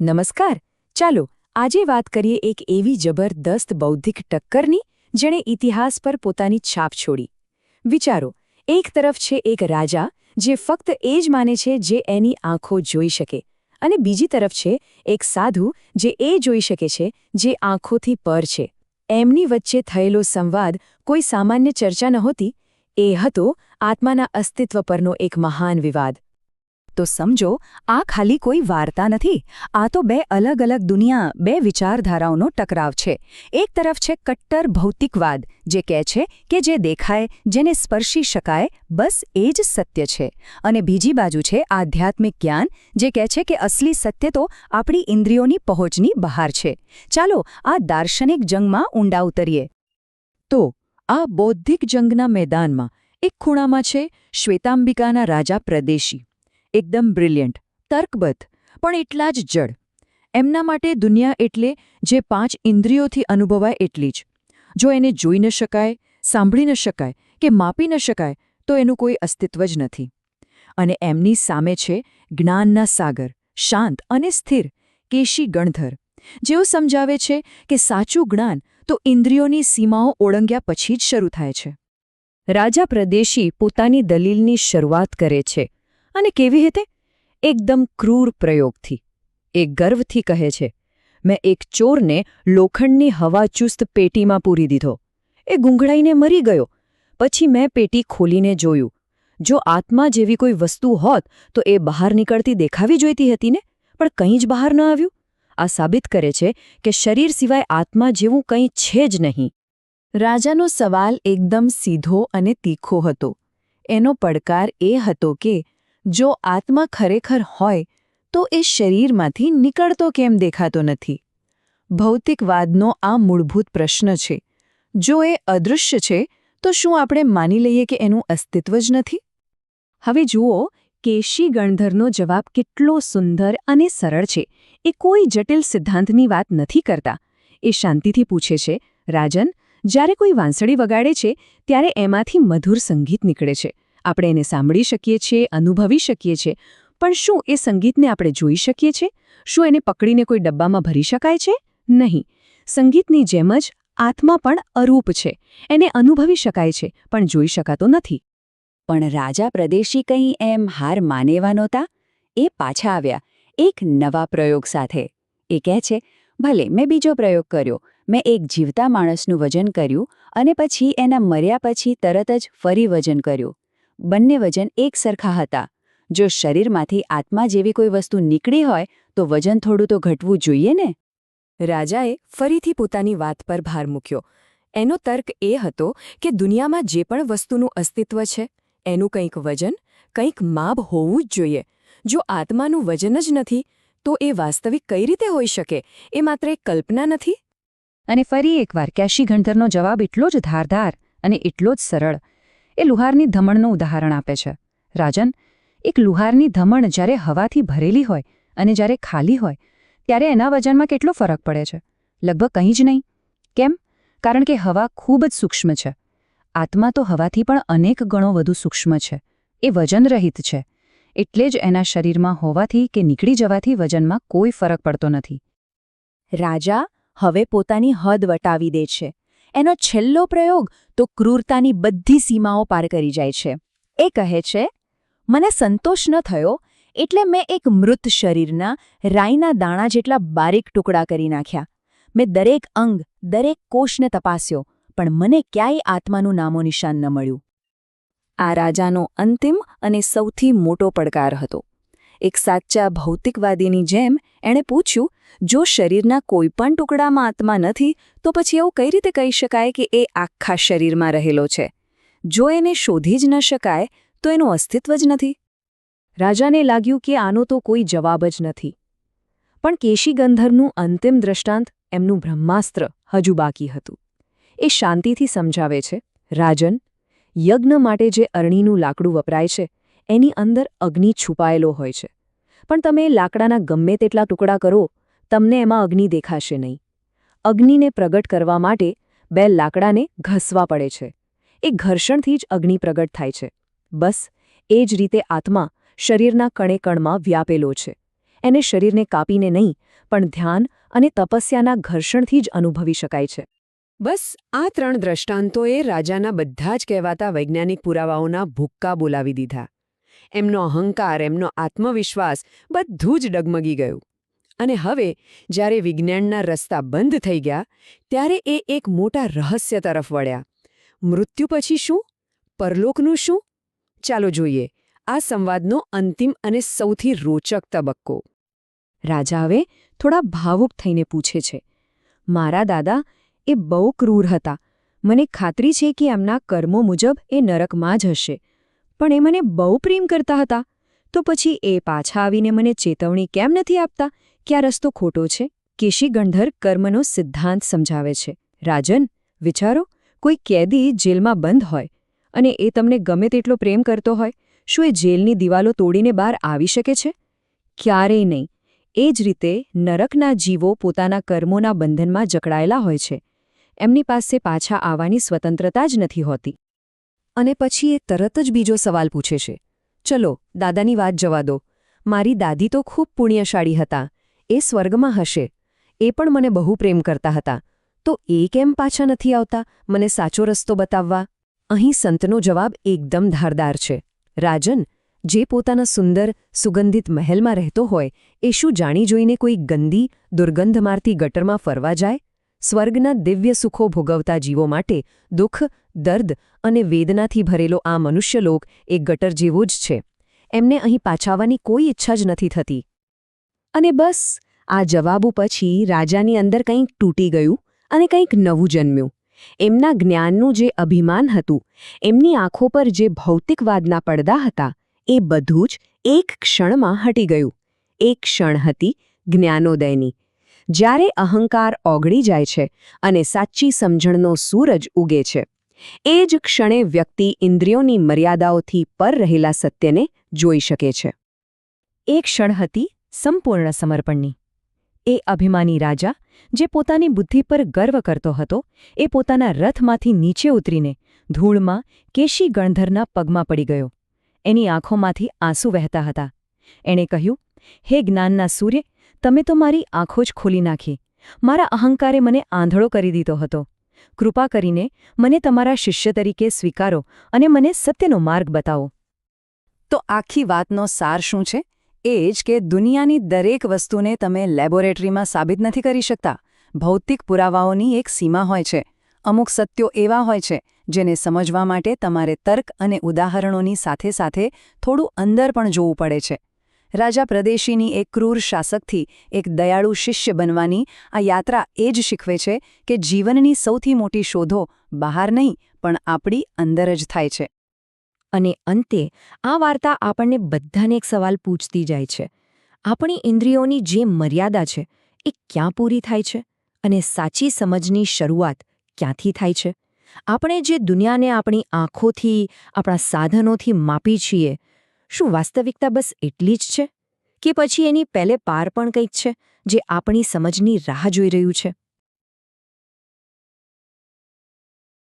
નમસ્કાર. ચાલો, આજે વાત કરીએ એક એવી જબરદસ્ત બૌદ્ધિક ટક્કરની, જેણે ઇતિહાસ પર પોતાની છાપ છોડી. વિચારો, એક તરફ છે એક રાજા, જે ફક્ત એ જ માને છે જે એની આંખો જોઈ શકે, અને બીજી તરફ છે એક સાધુ, જે એ જોઈ શકે છે જે આંખોથી પર છે. એમની વચ્ચે થયેલો સંવાદ કોઈ સામાન્ય ચર્ચા નહોતી, એ હતો આત્માના અસ્તિત્વ પરનો એક મહાન વિવાદ. તો સમજો, આ ખાલી કોઈ વાર્તા નથી. આ તો બે અલગ અલગ દુનિયા, બે વિચારધારાઓનો ટકરાવ છે. એક તરફ છે કટ્ટર ભૌતિકવાદ, જે કહે છે કે જે દેખાય, જેને સ્પર્શી શકાય, બસ એ જ સત્ય છે. અને બીજી બાજુ છે આધ્યાત્મિક જ્ઞાન, જે કહે છે કે અસલી સત્ય તો આપણી ઇન્દ્રિયોની પહોંચની બહાર છે. ચાલો આ દાર્શનિક જંગમાં ઊંડા ઉતરીએ. તો, આ બૌદ્ધિક જંગના મેદાનમાં, એક ખૂણામાં છે શ્વેતાંબિકાના રાજા પ્રદેશી. એકદમ બ્રિલિયન્ટ, તર્કબદ્ધ, પણ એટલા જ જડ. એમના માટે દુનિયા એટલે જે પાંચ ઇન્દ્રિયોથી અનુભવાય એટલી જ. જો એને જોઈ ન શકાય, સાંભળી ન શકાય કે માપી ન શકાય, તો એનું કોઈ અસ્તિત્વ જ નથી. અને એમની સામે છે જ્ઞાનના સાગર, શાંત અને સ્થિર, કેશી ગણધર. જેઓ સમજાવે છે કે સાચું જ્ઞાન તો ઇન્દ્રિયોની સીમાઓ ઓળંગ્યા પછી જ શરૂ થાય છે. રાજા પ્રદેશી પોતાની દલીલની શરૂઆત કરે છે અને કેવી રીતે? એકદમ ક્રૂર પ્રયોગથી. એ ગર્વથી કહે છે, મેં એક ચોરને લોખંડની હવાચુસ્ત પેટીમાં પૂરી દીધો. એ ગુંગળાઈને મરી ગયો. પછી મેં પેટી ખોલીને જોયું. જો આત્મા જેવી કોઈ વસ્તુ હોત, તો એ બહાર નીકળતી દેખાવી જોઈતી હતી ને? પણ કંઈ જ બહાર ન આવ્યું. આ સાબિત કરે છે કે શરીર સિવાય આત્મા જેવું કંઈ છે જ નહીં. રાજાનો સવાલ એકદમ સીધો અને તીખો હતો. એનો પડકાર એ હતો કે જો આત્મા ખરેખર હોય, તો એ શરીરમાંથી નીકળતો કેમ દેખાતો નથી? ભૌતિકવાદનો આ મૂળભૂત પ્રશ્ન છે. જો એ અદૃશ્ય છે, તો શું આપણે માની લઈએ કે એનું અસ્તિત્વ જ નથી? હવે જુઓ, કેશી ગણધરનો જવાબ કેટલો સુંદર અને સરળ છે. એ કોઈ જટિલ સિદ્ધાંતની વાત નથી કરતા. એ શાંતિથી પૂછે છે, રાજન, જ્યારે કોઈ વાંસળી વગાડે છે, ત્યારે એમાંથી મધુર સંગીત નીકળે છે. આપણે એને સાંભળી શકીએ છીએ, અનુભવી શકીએ છીએ. પણ શું એ સંગીતને આપણે જોઈ શકીએ છીએ? શું એને પકડીને કોઈ ડબ્બામાં ભરી શકાય છે? નહીં. સંગીતની જેમ જ આત્મા પણ અરૂપ છે. એને અનુભવી શકાય છે, પણ જોઈ શકાતો નથી. પણ રાજા પ્રદેશી કંઈ એમ હાર માનેવા નહોતા? એ પાછા આવ્યા. એક નવા પ્રયોગ સાથે. એ કહે છે, ભલે, મેં બીજો પ્રયોગ કર્યો. મેં એક જીવતા માણસનું વજન કર્યું અને પછી એના મર્યા પછી તરત જ ફરી વજન કર્યું. બંને વજન એક સરખા હતા. જો શરીરમાંથી આત્મા જેવી કોઈ વસ્તુ નીકળી હોય, તો વજન થોડું તો ઘટવું જોઈએ ને? રાજાએ ફરીથી પોતાની વાત પર ભાર મૂક્યો. એનો તર્ક એ હતો કે દુનિયામાં જે પણ વસ્તુનું અસ્તિત્વ છે, એનું કંઈક વજન, કંઈક માપ હોવું જ જોઈએ. જો આત્માનું વજન જ નથી, તો એ વાસ્તવિક કઈ રીતે હોઈ શકે? એ માત્ર એક કલ્પના નથી? અને ફરી એકવાર કેશી ગણધરનો જવાબ એટલો જ ધારધાર અને એટલો જ સરળ એ લુહારની ધમણનું ઉદાહરણ આપે છે. રાજન, એક લુહારની ધમણ જ્યારે હવાથી ભરેલી હોય અને જ્યારે ખાલી હોય, ત્યારે એના વજનમાં કેટલો ફરક પડે છે? લગભગ કંઈ જ નહીં. કેમ? કારણ કે હવા ખૂબ જ સૂક્ષ્મ છે. આત્મા તો હવાથી પણ અનેક ગણો વધુ સૂક્ષ્મ છે. એ વજનરહિત છે. એટલે જ એના શરીરમાં હોવાથી કે નીકળી જવાથી વજનમાં કોઈ ફરક પડતો નથી. રાજા હવે પોતાની હદ વટાવી દે છે. એનો છેલ્લો પ્રયોગ તો ક્રૂરતાની બધી સીમાઓ પાર કરી જાય છે. એ કહે છે, મને સંતોષ ન થયો એટલે મેં એક મૃત શરીરના રાઈના દાણા જેટલા બારીક ટુકડા કરી નાખ્યા. મેં દરેક અંગ, દરેક કોષને તપાસ્યો, પણ મને ક્યાંય આત્માનું નામો નિશાન ન મળ્યું. આ રાજાનો અંતિમ અને સૌથી મોટો પડકાર હતો. એક સાચા ભૌતિકવાદીની જેમ એણે પૂછ્યું, જો શરીરના કોઈપણ ટુકડામાં આત્મા નથી, તો પછી એવું કઈ રીતે કહી શકાય કે એ આખા શરીરમાં રહેલો છે? જો એને શોધી જ ન શકાય, તો એનું અસ્તિત્વ જ નથી. રાજાને લાગ્યું કે આનો તો કોઈ જવાબ જ નથી. પણ કેશી ગંધર્વનું અંતિમ દ્રષ્ટાંત એમનું બ્રહ્માસ્ત્ર હજુ બાકી હતું. એ શાંતિથી સમજાવે છે, રાજન, યજ્ઞ માટે જે અરણીનું લાકડું વપરાય છે એની અંદર અગ્નિ છુપાયેલો હોય છે. પણ તમે લાકડાના ગમે તેટલા ટુકડા કરો, તમને એમાં અગ્નિ દેખાશે નહીં. અગ્નિને પ્રગટ કરવા માટે બે લાકડાને ઘસવા પડે છે. એ ઘર્ષણથી જ અગ્નિ પ્રગટ થાય છે. બસ, એ જ રીતે આત્મા શરીરના કણે કણમાં વ્યાપેલો છે. એને શરીરને કાપીને નહીં, પણ ધ્યાન અને તપસ્યાના ઘર્ષણથી જ અનુભવી શકાય છે. બસ, આ ત્રણ દ્રષ્ટાંતોએ રાજાના બધા જ કહેવાતા વૈજ્ઞાનિક પુરાવાઓના ભૂક્કા બોલાવી દીધા. એમનો અહંકાર, એમનો આત્મવિશ્વાસ બધું જ ડગમગી ગયું. અને હવે, જ્યારે વિજ્ઞાનના રસ્તા બંધ થઈ ગયા, ત્યારે એ એક મોટા રહસ્ય તરફ વળ્યા. મૃત્યુ પછી શું? પરલોકનું શું? ચાલો જોઈએ. આ સંવાદનો અંતિમ અને સૌથી રોચક તબક્કો. રાજા હવે થોડા ભાવુક થઈને પૂછે છે, મારા દાદા, એ બહુ ક્રૂર હતા. મને ખાતરી છે કે એમના કર્મો મુજબ એ નરકમાં જ હશે. પણ એ મને બહુ પ્રેમ કરતા હતા. તો પછી એ પાછા આવીને મને ચેતવણી કેમ નથી આપતા? કે આ રસ્તો ખોટો છે? કેશી ગંધર કર્મનો સિદ્ધાંત સમજાવે છે. રાજન, વિચારો, કોઈ કેદી જેલમાં બંધ હોય અને એ તમને ગમે તેટલો પ્રેમ કરતો હોય, શું એ જેલની દિવાલો તોડીને બહાર આવી શકે છે? ક્યારેય નહીં. એ જ રીતે નરકના જીવો પોતાના કર્મોના બંધનમાં જકડાયેલા હોય છે. એમની પાસે પાછા આવવાની સ્વતંત્રતા જ નથી હોતી. અને પછી એ તરત જ બીજો સવાલ પૂછે છે. ચલો, દાદાની વાત જવા દો. મારી દાદી તો ખૂબ પુણ્યશાળી હતા. એ સ્વર્ગમાં હશે. એ પણ મને બહુ પ્રેમ કરતા હતા. તો એ કેમ પાછા નથી આવતા? મને સાચો રસ્તો બતાવવા. અહીં સંતનો જવાબ એકદમ ધારદાર છે. રાજન, જે પોતાના સુંદર, સુગંધિત મહેલમાં રહેતો હોય, એ શું જાણી જોઈને કોઈ ગંદી, દુર્ગંધ મારતી ગટરમાં ફરવા જાય? સ્વર્ગના દિવ્ય સુખો ભોગવતા જીવો માટે દુઃખ દર્દ અને વેદનાથી ભરેલો આ મનુષ્યલોક એ ગટર જેવો જ છે. એમને અહીં પાછાવાની કોઈ ઈચ્છા જ નથી થતી. અને બસ, આ જવાબો પછી રાજાની અંદર કંઈક તૂટી ગયું અને કંઈક નવું જન્મ્યું. એમના જ્ઞાનનું જે અભિમાન હતું, એમની આંખો પર જે ભૌતિકવાદના પડદા હતા, એ બધું જ એક ક્ષણમાં હટી ગયું. એક ક્ષણ હતી જ્ઞાનોદયની. જ્યારે અહંકાર ઓગળી જાય છે અને સાચી સમજણનો સૂરજ ઉગે છે. એ જ ક્ષણે વ્યક્તિ ઇન્દ્રિયોની મર્યાદાઓથી પર રહેલા સત્યને જોઈ શકે છે. એ ક્ષણ હતી સંપૂર્ણ સમર્પણની. એ અભિમાની રાજા, જે પોતાની બુદ્ધિ પર ગર્વ કરતો હતો, એ પોતાના રથમાંથી નીચે ઉતરીને ધૂળમાં કેશી ગણધરના પગમાં પડી ગયો. એની આંખોમાંથી આંસુ વહેતા હતા. એણે કહ્યું, હે જ્ઞાનના સૂર્ય, તમે તો મારી આંખો જ ખોલી નાખી. મારા અહંકારે મને આંધળો કરી દીધો હતો. કૃપા કરીને મને તમારા શિષ્ય તરીકે સ્વીકારો અને મને સત્યનો માર્ગ બતાવો. તો આખી વાતનો સાર શું છે? એ જ કે દુનિયાની દરેક વસ્તુને તમે લેબોરેટરીમાં સાબિત નથી કરી શકતા. ભૌતિક પુરાવાઓની એક સીમા હોય છે. અમુક સત્યો એવા હોય છે, જેને સમજવા માટે તમારે તર્ક અને ઉદાહરણોની સાથે સાથે થોડું અંદર પણ જોવું પડે છે. રાજા પ્રદેશીની એક ક્રૂર શાસકથી એક દયાળુ શિષ્ય બનવાની આ યાત્રા એ જ શીખવે છે કે જીવનની સૌથી મોટી શોધો બહાર નહીં, પણ આપણી અંદર જ થાય છે. અને અંતે, આ વાર્તા આપણને બધાને એક સવાલ પૂછતી જાય છે. આપણી ઇન્દ્રિયોની જે મર્યાદા છે, એ ક્યાં પૂરી થાય છે? અને સાચી સમજની શરૂઆત ક્યાંથી થાય છે? આપણે જે દુનિયાને આપણી આંખોથી, આપણા સાધનોથી માપી છીએ શું વાસ્તવિકતા બસ એટલી જ છે? કે પછી એની પહેલે પાર પણ કંઈક છે, જે આપણી સમજની રાહ જોઈ રહ્યું છે?